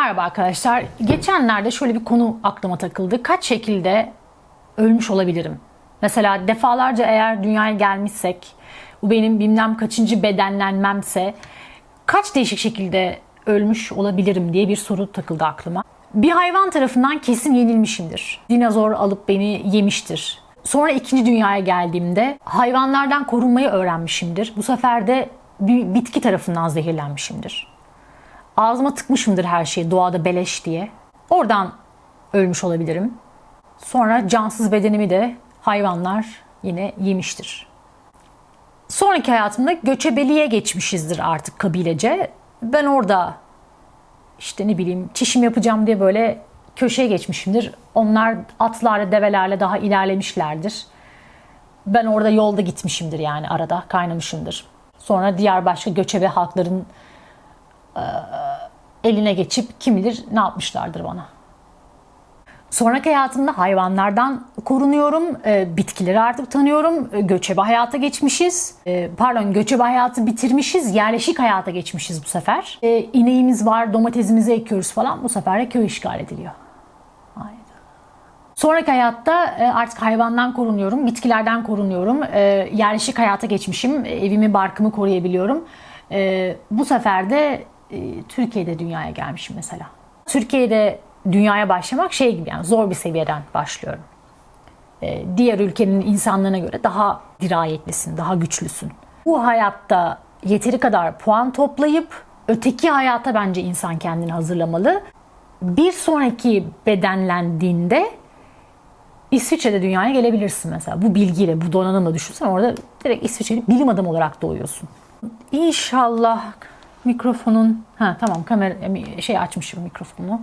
Merhaba arkadaşlar. Geçenlerde şöyle bir konu aklıma takıldı. Kaç şekilde ölmüş olabilirim? Mesela defalarca eğer dünyaya gelmişsek, bu benim bilmem kaçıncı bedenlenmemse kaç değişik şekilde ölmüş olabilirim diye bir soru takıldı aklıma. Bir hayvan tarafından kesin yenilmişimdir. Dinozor alıp beni yemiştir. Sonra ikinci dünyaya geldiğimde hayvanlardan korunmayı öğrenmişimdir. Bu sefer de bir bitki tarafından zehirlenmişimdir. Ağzıma tıkmışımdır her şeyi doğada beleş diye. Oradan ölmüş olabilirim. Sonra cansız bedenimi de hayvanlar yine yemiştir. Sonraki hayatımda göçebeliğe geçmişizdir artık kabilece. Ben orada işte ne bileyim çişim yapacağım diye böyle köşeye geçmişimdir. Onlar atlarla develerle daha ilerlemişlerdir. Ben orada yolda gitmişimdir yani arada kaynamışımdır. Sonra diğer başka göçebe halkların eline geçip kim bilir ne yapmışlardır bana. Sonraki hayatımda hayvanlardan korunuyorum, e, bitkileri artık tanıyorum, e, göçebe hayata geçmişiz. E, pardon, göçebe hayatı bitirmişiz, yerleşik hayata geçmişiz bu sefer. E, ineğimiz var, domatesimizi ekiyoruz falan. Bu sefer de köy işgal ediliyor. Hayda. Sonraki hayatta e, artık hayvandan korunuyorum, bitkilerden korunuyorum. E, yerleşik hayata geçmişim, evimi, barkımı koruyabiliyorum. E, bu sefer de e, Türkiye'de dünyaya gelmişim mesela. Türkiye'de dünyaya başlamak şey gibi yani zor bir seviyeden başlıyorum. E, diğer ülkenin insanlarına göre daha dirayetlisin, daha güçlüsün. Bu hayatta yeteri kadar puan toplayıp öteki hayata bence insan kendini hazırlamalı. Bir sonraki bedenlendiğinde İsviçre'de dünyaya gelebilirsin mesela. Bu bilgiyle, bu donanımla düşünsen orada direkt İsviçre'li bilim adamı olarak doğuyorsun. İnşallah mikrofonun... Ha tamam kamera şey açmışım mikrofonu.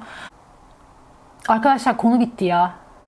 Arkadaşlar konu bitti ya.